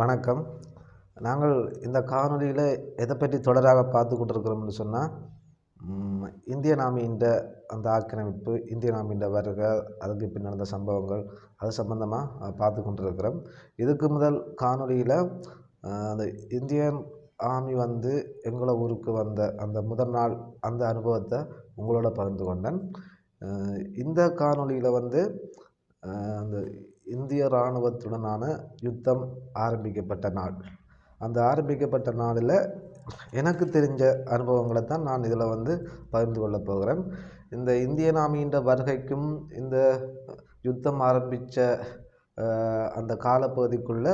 வணக்கம். நாங்கள் இந்த காணொளியில் எதை பற்றி தொடராக பார்த்து கொண்டிருக்கிறோம்னு சொன்னால் இந்தியன் ஆர்மியின் அந்த ஆக்கிரமிப்பு இந்தியன் ஆர்மியின் வருகை அதுக்கு பின் நடந்த சம்பவங்கள் அது சம்பந்தமாக பார்த்து கொண்டிருக்கிறோம். இதுக்கு முதல் காணொலியில் அந்த இந்தியன் ஆர்மி வந்து எங்களை ஊருக்கு வந்த அந்த முதல் நாள் அந்த அனுபவத்தை உங்களோட பகிர்ந்து கொண்டேன். இந்த காணொலியில் வந்து அந்த இந்திய இராணுவத்துடனான யுத்தம் ஆரம்பிக்கப்பட்ட நாள். அந்த ஆரம்பிக்கப்பட்ட நாளில் எனக்கு தெரிஞ்ச அனுபவங்களை தான் நான் இதில் வந்து பகிர்ந்து கொள்ளப் போகிறேன். இந்த இந்தியன் ஆர்மியின் வருகைக்கும் இந்த யுத்தம் ஆரம்பித்த அந்த காலப்பகுதிக்குள்ளே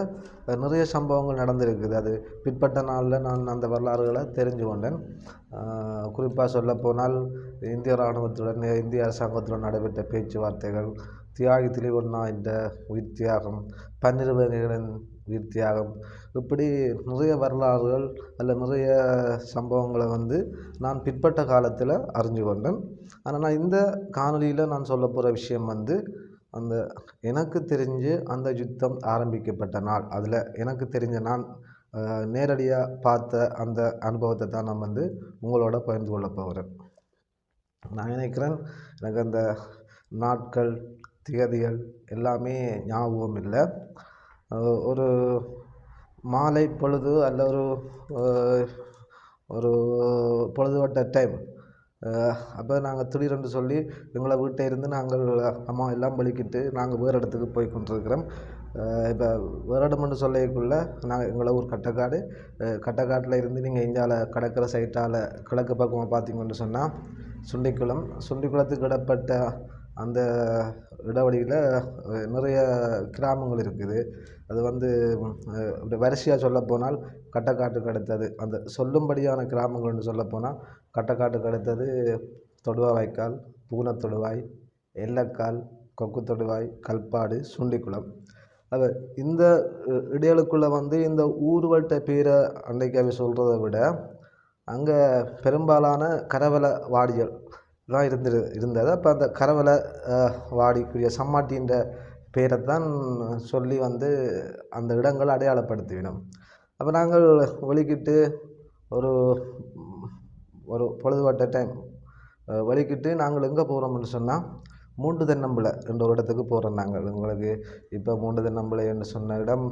நிறைய சம்பவங்கள் நடந்திருக்குது. அது பிற்பட்ட நாளில் நான் அந்த வரலாறுகளை தெரிஞ்சு கொண்டேன். குறிப்பாக சொல்லப்போனால் இந்திய இராணுவத்துடன் இந்திய அரசாங்கத்துடன் நடைபெற்ற பேச்சுவார்த்தைகள் தியாகி திலிவண்ணா என்ற உயிர் தியாகம் பன்னிருவர்களின் உயிர் தியாகம் இப்படி நிறைய வரலாறுகள் அதில் நிறைய சம்பவங்களை வந்து நான் பிற்பட்ட காலத்தில் அறிஞ்சு கொண்டேன். ஆனால் நான் இந்த காணொலியில் நான் சொல்ல போகிற விஷயம் வந்து அந்த எனக்கு தெரிஞ்சு அந்த யுத்தம் ஆரம்பிக்கப்பட்ட நாள். அதில் எனக்கு தெரிஞ்ச நான் நேரடியாக பார்த்த அந்த அனுபவத்தை தான் நான் வந்து உங்களோட பகிர்ந்து கொள்ள போகிறேன் நான் நினைக்கிறேன் எனக்கு அந்த நாட்கள் திகதிகள் எல்லாமே ஞாபகம் இல்லை. ஒரு மாலை பொழுது அல்ல ஒரு ஒரு பொழுதுபட்ட டைம் அப்போ நாங்கள் திடீரென்று சொல்லி எங்களை வீட்டை இருந்து நாங்கள் அம்மா எல்லாம் பலிக்கிட்டு நாங்கள் வேறு இடத்துக்கு போய் கொண்டிருக்கிறோம். இப்போ வேறு இடம்னு சொல்லக்குள்ள நாங்கள் எங்களை ஊர் கட்டக்காடு. கட்டக்காட்டில் இருந்து நீங்கள் இந்தியாவில் கடற்கரை சைட்டால் கிழக்கு பக்கமாக பார்த்தீங்கன்னு சொன்னால் சுண்டிக்குளம். சுண்டிக்குளத்துக்கு இடப்பட்ட அந்த இடைவெளியில் நிறைய கிராமங்கள் இருக்குது. அது வந்து அப்படி வரிசையாக சொல்லப்போனால் கட்டக்காட்டுக்கு அடுத்தது. அந்த சொல்லும்படியான கிராமங்கள்னு சொல்லப்போனால் கட்டக்காட்டுக்கு அடுத்தது தொடுவா வாய்க்கால் பூனத்தொடுவாய் எல்லக்கால் கொக்கு தொடுவாய் கல்பாடு சுண்டிக்குளம். அது இந்த இடையலுக்குள்ளே வந்து இந்த ஊர்கள்ட்ட பேரை அன்றைக்கு சொல்கிறத விட அங்கே பெரும்பாலான கரவல வாடிகள் தான் இருந்துரு இருந்தது. அப்போ அந்த கரவலை வாடிக்குரிய சம்மாட்டின்ற பேரை தான் சொல்லி வந்து அந்த இடங்கள் அடையாளப்படுத்திவிடும். அப்போ நாங்கள் வெளிக்கிட்டு ஒரு ஒரு பொழுதுபட்ட டைம் வழிக்கிட்டு நாங்கள் எங்கே போகிறோம்னு சொன்னால் மூன்று தென்னம்பிள்ளை என்ற ஒரு இடத்துக்கு போகிறோம் நாங்கள். எங்களுக்கு இப்போ மூன்று தென்னம்பிள்ளை என்று சொன்ன இடம்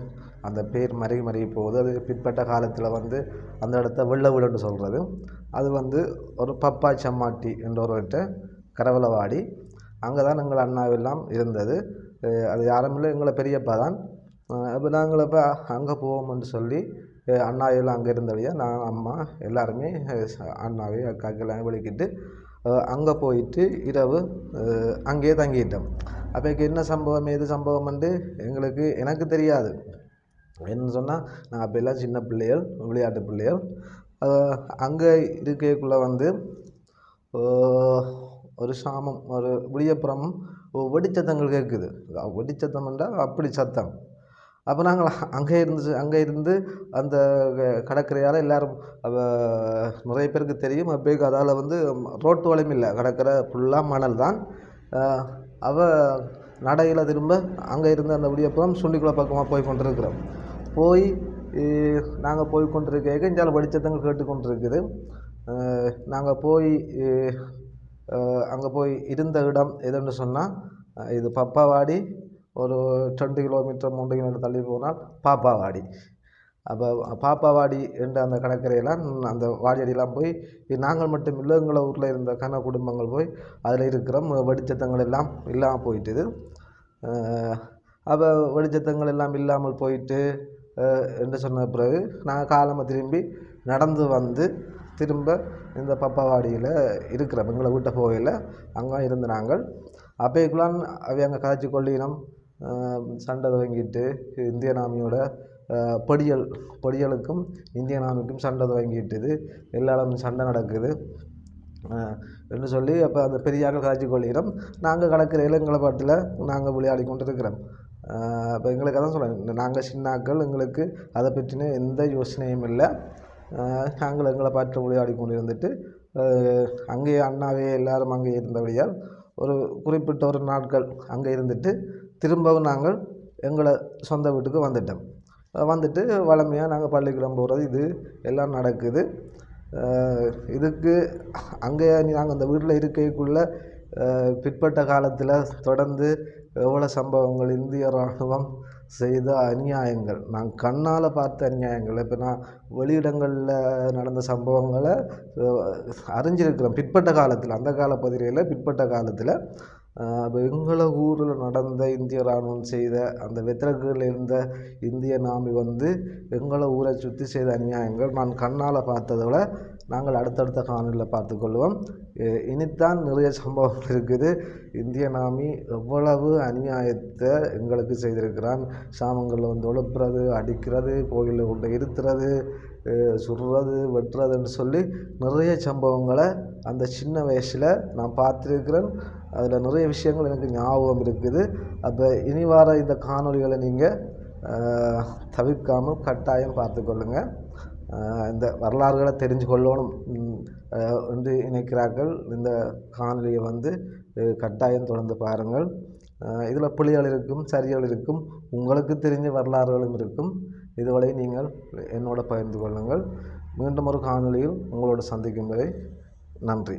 அந்த பேர் மருகி மருகி போகுது. அது பிற்பட்ட காலத்தில் வந்து அந்த இடத்த வெள்ள வீடுன்னு சொல்கிறது அது வந்து ஒரு பப்பா சம்மாட்டி என்றவர்கிட்ட ஒரு கரவலவாடி. அங்கே தான் எங்கள் அண்ணாவெல்லாம் இருந்தது. அது யாரும் இல்லை எங்களை பெரியப்பா தான். இப்போ நாங்கள் இப்போ அங்கே போவோம்னு சொல்லி அண்ணாவெல்லாம் அங்கே இருந்தவையா நான் அம்மா எல்லாருமே அண்ணாவையும் அக்காக்கெல்லாம் விளக்கிட்டு அங்கே போயிட்டு இரவு அங்கேயே தங்கிட்டோம் அப்போக்கு என்ன சம்பவம் ஏது வந்து எங்களுக்கு எனக்கு தெரியாது என்ன சொன்னால் நான் அப்போல்லாம் சின்ன பிள்ளைகள் விளையாட்டு பிள்ளைகள் அங்கே இருக்கக்குள்ளே வந்து ஒரு சாமம் ஒரு விடியப்புறம் வெடிச்சத்தங்கள் கேட்குது வெடிச்சத்தம்ன்றா அப்படி சத்தம் அப்போ நாங்கள் அங்கே இருந்து அங்கே இருந்து அந்த கடற்கரையால் எல்லோரும் நிறைய பேருக்கு தெரியும். அப்போக்கு அதால் வந்து ரோட்டு வளையும் இல்லை. கடற்கரை ஃபுல்லாக மணல் தான். அவள் நடையில் திரும்ப அங்கே இருந்து அந்த விடியப்புறம் சுண்டிக்குள்ள பக்கமாக போய் கொண்டிருக்கிறோம். போய் நாங்கள் போய் கொண்டிருக்க இஞ்சால் வெடிச்சத்தங்கள் கேட்டு கொண்டிருக்குது நாங்கள் போய் அங்கே போய் இருந்த இடம் எதுன்னு சொன்னால் இது பப்பாவாடி ஒரு ரெண்டு கிலோமீட்டர் மூன்று கிலோமீட்டர் தள்ளி போனால் பாப்பாவாடி அப்போ பாப்பாவாடி என்ற அந்த கடற்கரையெல்லாம் அந்த வாடியடியெல்லாம் போய் நாங்கள் மட்டும் இல்லை எங்களை ஊரில் இருந்த கன குடும்பங்கள் போய் அதில் இருக்கிற வெடிச்சத்தங்கள் எல்லாம் இல்லாமல் போயிட்டுது. அப்போ வெடிச்சத்தங்கள் எல்லாம் இல்லாமல் போயிட்டு என்று சொன்ன பிறகு நாங்கள் காலமாக திரும்பி நடந்து வந்து திரும்ப இந்த பப்பாவாடியில் இருக்கிற எங்களை வீட்டை போகையில் அங்கே இருந்து நாங்கள் அப்போக்குள்ளான் அவை அங்கே கதைச்சி கொள்ளினம். சண்டை துவங்கிட்டு இந்தியன் ஆர்மியோட படியல் படியலுக்கும் இந்தியன் ஆர்மிக்கும் சண்டை துவங்கிட்டுது. எல்லாரும் சண்டை நடக்குது. என்று சொல்லி அப்போ அந்த பெரியார்கள் காட்சி கொள்கிறோம். நாங்கள் கடற்கரையில் எங்களை பாட்டில் நாங்கள் விளையாடி கொண்டு இருக்கிறோம் இப்போ எங்களுக்கு அதான் சொல்கிறேன் நாங்கள் சின்னாக்கள் எங்களுக்கு அதை பற்றின எந்த யோசனையும் இல்லை. நாங்கள் எங்களை பாட்டு விளையாடி கொண்டு இருந்துட்டு அங்கேயே அண்ணாவே எல்லாரும் அங்கே இருந்தபடியால் ஒரு குறிப்பிட்ட ஒரு நாட்கள் அங்கே இருந்துட்டு திரும்பவும் நாங்கள் எங்களை சொந்த வீட்டுக்கு வந்துட்டோம். வந்துட்டு வழமையாக நாங்கள் பள்ளிக்கூடம் போகிறது இது எல்லாம் நடக்குது. இதுக்கு அங்கே நாங்கள் அந்த வீட்டில் இருக்கைக்குள்ள பிற்பட்ட காலத்தில் தொடர்ந்து எவ்வளோ சம்பவங்கள் இந்திய இராணுவம் செய்த அநியாயங்கள். நான் கண்ணால் பார்த்த அநியாயங்கள். இப்போ நான் வெளியிடங்களில் நடந்த சம்பவங்களை அறிஞ்சிருக்கிறேன். பிற்பட்ட காலத்தில் அந்த கால பகுதியில் பிற்பட்ட காலத்தில் அப்போ எங்களை ஊரில் நடந்த இந்திய இராணுவம் செய்த அந்த வெத்திரகுகளில் இருந்த இந்திய நாமி வந்து எங்களை ஊரை சுற்றி செய்த அநியாயங்கள். நான் கண்ணால் பார்த்ததை விட நாங்கள் அடுத்தடுத்த காணொலியில் பார்த்துக்கொள்வோம் இனித்தான் நிறைய சம்பவங்கள் இருக்குது. இந்திய நாமி எவ்வளவு அநியாயத்தை எங்களுக்கு செய்திருக்கிறான். சாமங்களில் வந்து உழப்புறது அடிக்கிறது கோயிலில் கொண்டு இருத்துறது சுடுறது வெட்டுறதுன்னு சொல்லி நிறைய சம்பவங்களை அந்த சின்ன வயசில் நான் பார்த்துருக்கிறேன். அதில் நிறைய விஷயங்கள் எனக்கு ஞாபகம் இருக்குது. அப்போ இனி வர இந்த காணொலிகளை நீங்கள் தவிர்க்காமல் கட்டாயம் பார்த்துக்கொள்ளுங்கள் இந்த வரலாறுகளை தெரிஞ்சு கொள்ளணும் என்று நினைக்கிறார்கள். இந்த காணொலியை வந்து கட்டாயம் தொடர்ந்து பாருங்கள். இதில் புலிகள் இருக்கும் சரிகள் இருக்கும் உங்களுக்கு தெரிஞ்ச வரலாறுகளும் இருக்கும். இதுவரை நீங்கள் என்னோட பகிர்ந்து கொள்ளுங்கள். மீண்டும் ஒரு காணொலியில் உங்களோட சந்திக்கும் வரை நன்றி.